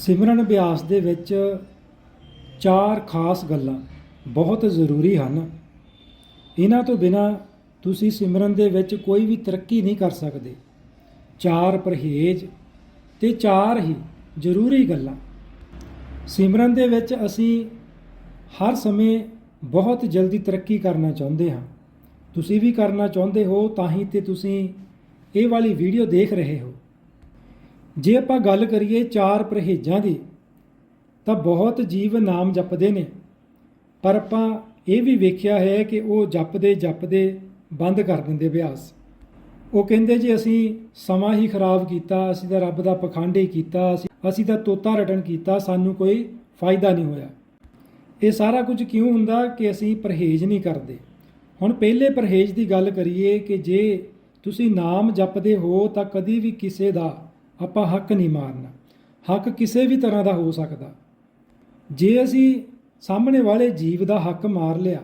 ਸਿਮਰਨ ਅਭਿਆਸ ਦੇ ਵਿੱਚ ਚਾਰ ਖਾਸ ਗੱਲਾਂ ਬਹੁਤ ਜ਼ਰੂਰੀ ਹਨ। ਇਹਨਾਂ ਤੋਂ ਬਿਨਾ ਤੁਸੀਂ ਸਿਮਰਨ ਦੇ ਵਿੱਚ ਕੋਈ ਵੀ ਤਰੱਕੀ ਨਹੀਂ ਕਰ ਸਕਦੇ। ਚਾਰ ਪਰਹੇਜ਼ ਤੇ ਚਾਰ ਹੀ ਜ਼ਰੂਰੀ ਗੱਲਾਂ। ਸਿਮਰਨ ਦੇ ਵਿੱਚ ਅਸੀਂ ਹਰ ਸਮੇਂ ਬਹੁਤ ਜਲਦੀ ਤਰੱਕੀ ਕਰਨਾ ਚਾਹੁੰਦੇ ਹਾਂ। ਤੁਸੀਂ ਵੀ ਕਰਨਾ ਚਾਹੁੰਦੇ ਹੋ ਤਾਂ ਹੀ ਤੇ ਤੁਸੀਂ ਇਹ ਵਾਲੀ ਵੀਡੀਓ ਦੇਖ ਰਹੇ ਹੋ। ਜੇ ਆਪਾਂ ਗੱਲ ਕਰੀਏ ਚਾਰ ਪਰਹੇਜ਼ਾਂ ਦੀ, ਤਾਂ ਬਹੁਤ ਜੀਵ ਨਾਮ ਜਪਦੇ ਨੇ। ਪਰ ਆਪਾਂ ਇਹ ਵੀ ਵੇਖਿਆ ਹੈ ਕਿ ਉਹ ਜਪਦੇ ਜਪਦੇ ਬੰਦ ਕਰ ਦਿੰਦੇ ਅਭਿਆਸ ਉਹ ਕਹਿੰਦੇ ਜੀ, ਅਸੀਂ ਸਮਾਂ ਹੀ ਖਰਾਬ ਕੀਤਾ, ਅਸੀਂ ਤਾਂ ਰੱਬ ਦਾ ਪਖੰਡ ਹੀ ਕੀਤਾ, ਅਸੀਂ ਅਸੀਂ ਤਾਂ ਤੋਤਾ ਰਟਣ ਕੀਤਾ, ਸਾਨੂੰ ਕੋਈ ਫਾਇਦਾ ਨਹੀਂ ਹੋਇਆ। ਇਹ ਸਾਰਾ ਕੁਝ ਕਿਉਂ ਹੁੰਦਾ ਕਿ ਅਸੀਂ ਪਰਹੇਜ਼ ਨਹੀਂ ਕਰਦੇ? ਹੁਣ ਪਹਿਲੇ ਪਰਹੇਜ਼ ਦੀ ਗੱਲ ਕਰੀਏ ਕਿ ਜੇ ਤੁਸੀਂ ਨਾਮ ਜਪਦੇ ਹੋ, ਤਾਂ ਕਦੀ ਵੀ ਕਿਸੇ ਦਾ ਆਪਾਂ ਹੱਕ ਨਹੀਂ ਮਾਰਨਾ। ਹੱਕ ਕਿਸੇ ਵੀ ਤਰ੍ਹਾਂ ਦਾ ਹੋ ਸਕਦਾ। ਜੇ ਅਸੀਂ ਸਾਹਮਣੇ ਵਾਲੇ ਜੀਵ ਦਾ ਹੱਕ ਮਾਰ ਲਿਆ,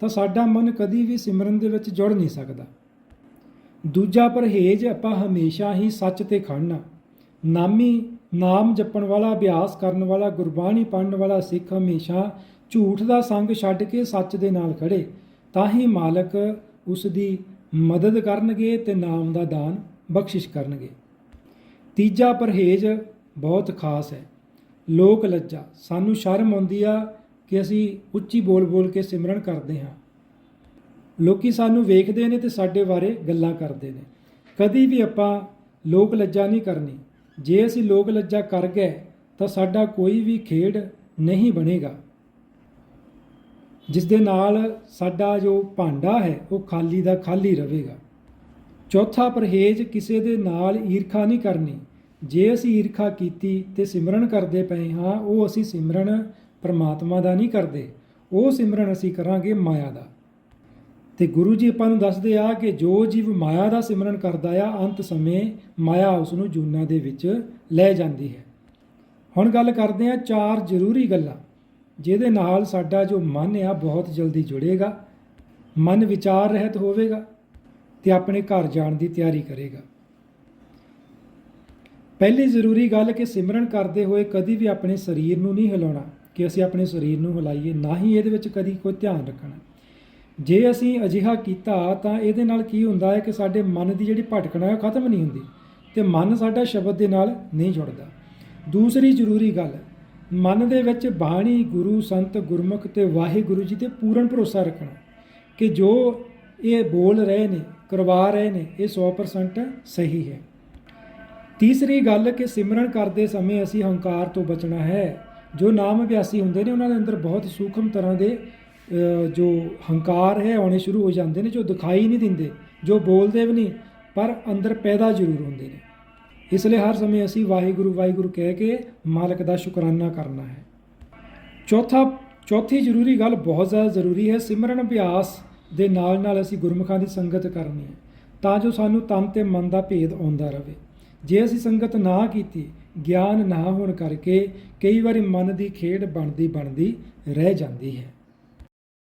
ਤਾਂ ਸਾਡਾ ਮਨ ਕਦੀ ਵੀ ਸਿਮਰਨ ਦੇ ਵਿੱਚ ਜੁੜ ਨਹੀਂ ਸਕਦਾ। ਦੂਜਾ ਪਰਹੇਜ਼ ਆਪਾਂ ਹਮੇਸ਼ਾ ਹੀ ਸੱਚ ਤੇ ਖੜਨਾ ਨਾਮੀ ਨਾਮ ਜਪਣ ਵਾਲਾ, ਅਭਿਆਸ ਕਰਨ ਵਾਲਾ, ਗੁਰਬਾਣੀ ਪੜਨ ਵਾਲਾ ਸਿੱਖ ਹਮੇਸ਼ਾ ਝੂਠ ਦਾ ਸੰਗ ਛੱਡ ਕੇ ਸੱਚ ਦੇ ਨਾਲ ਖੜੇ ਤਾਂ ਹੀ ਮਾਲਕ ਉਸ ਦੀ ਮਦਦ ਕਰਨਗੇ ਤੇ ਨਾਮ ਦਾ ਦਾਨ ਬਖਸ਼ਿਸ਼ ਕਰਨਗੇ। ਤੀਜਾ ਪਰਹੇਜ਼ ਬਹੁਤ ਖਾਸ ਹੈ। ਲੋਕ ਲੱਜਾ ਸਾਨੂੰ ਸ਼ਰਮ ਆਉਂਦੀ ਆ ਕਿ ਅਸੀਂ ਉੱਚੀ ਬੋਲ-ਬੋਲ ਕੇ ਸਿਮਰਨ ਕਰਦੇ ਹਾਂ। ਲੋਕੀ ਸਾਨੂੰ ਵੇਖਦੇ ਨੇ ਤੇ ਸਾਡੇ ਬਾਰੇ ਗੱਲਾਂ ਕਰਦੇ ਨੇ। ਕਦੀ ਵੀ ਆਪਾਂ ਲੋਕ ਲੱਜਾ ਨਹੀਂ ਕਰਨੀ। ਜੇ ਅਸੀਂ ਲੋਕ ਲੱਜਾ ਕਰ ਗਏ, ਤਾਂ ਸਾਡਾ ਕੋਈ ਵੀ ਖੇਡ ਨਹੀਂ ਬਣੇਗਾ। ਜਿਸ ਦੇ ਨਾਲ ਸਾਡਾ ਜੋ ਭਾਂਡਾ ਹੈ, ਉਹ ਖਾਲੀ ਦਾ ਖਾਲੀ ਰਹੇਗਾ। ਚੌਥਾ ਪਰਹੇਜ਼ ਕਿਸੇ ਦੇ ਨਾਲ ਈਰਖਾ ਨਹੀਂ ਕਰਨੀ। ਜੇ ਅਸੀਂ ਈਰਖਾ ਕੀਤੀ ਤੇ ਸਿਮਰਨ ਕਰਦੇ ਪਏ ਹਾਂ, ਉਹ ਅਸੀਂ ਸਿਮਰਨ ਪਰਮਾਤਮਾ ਦਾ ਨਹੀਂ ਕਰਦੇ। ਉਹ ਸਿਮਰਨ ਅਸੀਂ ਕਰਾਂਗੇ ਮਾਇਆ ਦਾ। ਤੇ ਗੁਰੂ ਜੀ ਆਪਾਂ ਨੂੰ ਦੱਸਦੇ ਆ ਕਿ ਜੋ ਜੀਵ ਮਾਇਆ ਦਾ ਸਿਮਰਨ ਕਰਦਾ ਆ, ਅੰਤ ਸਮੇਂ ਮਾਇਆ ਉਸ ਨੂੰ ਜੂਨਾ ਦੇ ਵਿੱਚ ਲੈ ਜਾਂਦੀ ਹੈ। ਹੁਣ ਗੱਲ ਕਰਦੇ ਆ ਚਾਰ ਜ਼ਰੂਰੀ ਗੱਲਾਂ, ਜਿਹਦੇ ਨਾਲ ਸਾਡਾ ਜੋ ਮਨ ਆ, ਬਹੁਤ ਜਲਦੀ ਜੁੜੇਗਾ, ਮਨ ਵਿਚਾਰ ਰਹਿਤ ਹੋਵੇਗਾ ਤੇ ਆਪਣੇ ਘਰ ਜਾਣ ਦੀ ਤਿਆਰੀ ਕਰੇਗਾ। ਪਹਿਲੀ ਜ਼ਰੂਰੀ ਗੱਲ ਕਿ ਸਿਮਰਨ ਕਰਦੇ ਹੋਏ ਕਦੀ ਵੀ ਆਪਣੇ ਸਰੀਰ ਨੂੰ ਨਹੀਂ ਹਿਲਾਉਣਾ, ਕਿ ਅਸੀਂ ਆਪਣੇ ਸਰੀਰ ਨੂੰ ਹਿਲਾਈਏ, ਨਾ ਹੀ ਇਹਦੇ ਵਿੱਚ ਕਦੀ ਕੋਈ ਧਿਆਨ ਰੱਖਣਾ। ਜੇ ਅਸੀਂ ਅਜਿਹਾ ਕੀਤਾ ਤਾਂ ਇਹਦੇ ਨਾਲ ਕੀ ਹੁੰਦਾ ਹੈ ਕਿ ਸਾਡੇ ਮਨ ਦੀ ਜਿਹੜੀ ਭਟਕਣਾ ਹੈ ਉਹ ਖਤਮ ਨਹੀਂ ਹੁੰਦੀ ਤੇ ਮਨ ਸਾਡਾ ਸ਼ਬਦ ਦੇ ਨਾਲ ਨਹੀਂ ਜੁੜਦਾ। ਦੂਸਰੀ ਜ਼ਰੂਰੀ ਗੱਲ, ਮਨ ਦੇ ਵਿੱਚ ਬਾਣੀ, ਗੁਰੂ, ਸੰਤ, ਗੁਰਮੁਖ ਤੇ ਵਾਹਿਗੁਰੂ ਜੀ ਤੇ ਪੂਰਨ ਭਰੋਸਾ ਰੱਖਣਾ ਕਿ ਜੋ ਇਹ ਬੋਲ ਰਹੇ ਨੇ, ਕਰਵਾ ਰਹੇ ਨੇ, ਇਹ 100% ਸਹੀ ਹੈ। ਤੀਸਰੀ ਗੱਲ ਕਿ ਸਿਮਰਨ ਕਰਦੇ ਸਮੇਂ ਅਸੀਂ ਹੰਕਾਰ ਤੋਂ ਬਚਣਾ ਹੈ। ਜੋ ਨਾਮ ਅਭਿਆਸੀ ਹੁੰਦੇ ਨੇ, ਉਹਨਾਂ ਦੇ ਅੰਦਰ ਬਹੁਤ ਸੂਖਮ ਤਰ੍ਹਾਂ ਦੇ ਜੋ ਹੰਕਾਰ ਹੈ, ਆਉਣੇ ਸ਼ੁਰੂ ਹੋ ਜਾਂਦੇ ਨੇ, ਜੋ ਦਿਖਾਈ ਨਹੀਂ ਦਿੰਦੇ, ਜੋ ਬੋਲਦੇ ਵੀ ਨਹੀਂ, ਪਰ ਅੰਦਰ ਪੈਦਾ ਜ਼ਰੂਰ ਹੁੰਦੇ ਨੇ। ਇਸ ਲਈ ਹਰ ਸਮੇਂ ਅਸੀਂ ਵਾਹਿਗੁਰੂ ਵਾਹਿਗੁਰੂ ਕਹਿ ਕੇ ਮਾਲਕ ਦਾ ਸ਼ੁਕਰਾਨਾ ਕਰਨਾ ਹੈ। ਚੌਥਾ, ਚੌਥੀ ਜ਼ਰੂਰੀ ਗੱਲ ਬਹੁਤ ਜ਼ਿਆਦਾ ਜ਼ਰੂਰੀ ਹੈ, ਸਿਮਰਨ ਅਭਿਆਸ ਦੇ ਨਾਲ ਨਾਲ ਅਸੀਂ ਗੁਰਮੁਖਾਂ ਦੀ ਸੰਗਤ ਕਰਨੀ ਹੈ, ਤਾਂ ਜੋ ਸਾਨੂੰ ਤਨ ਤੇ ਮਨ ਦਾ ਭੇਦ ਆਉਂਦਾ ਰਹੇ। ਜੇ ਅਸੀਂ ਸੰਗਤ ਨਾ ਕੀਤੀ, ਗਿਆਨ ਨਾ ਹੋਣ ਕਰਕੇ ਕਈ ਵਾਰੀ ਮਨ ਦੀ ਖੇਡ ਬਣਦੀ ਬਣਦੀ ਰਹਿ ਜਾਂਦੀ ਹੈ।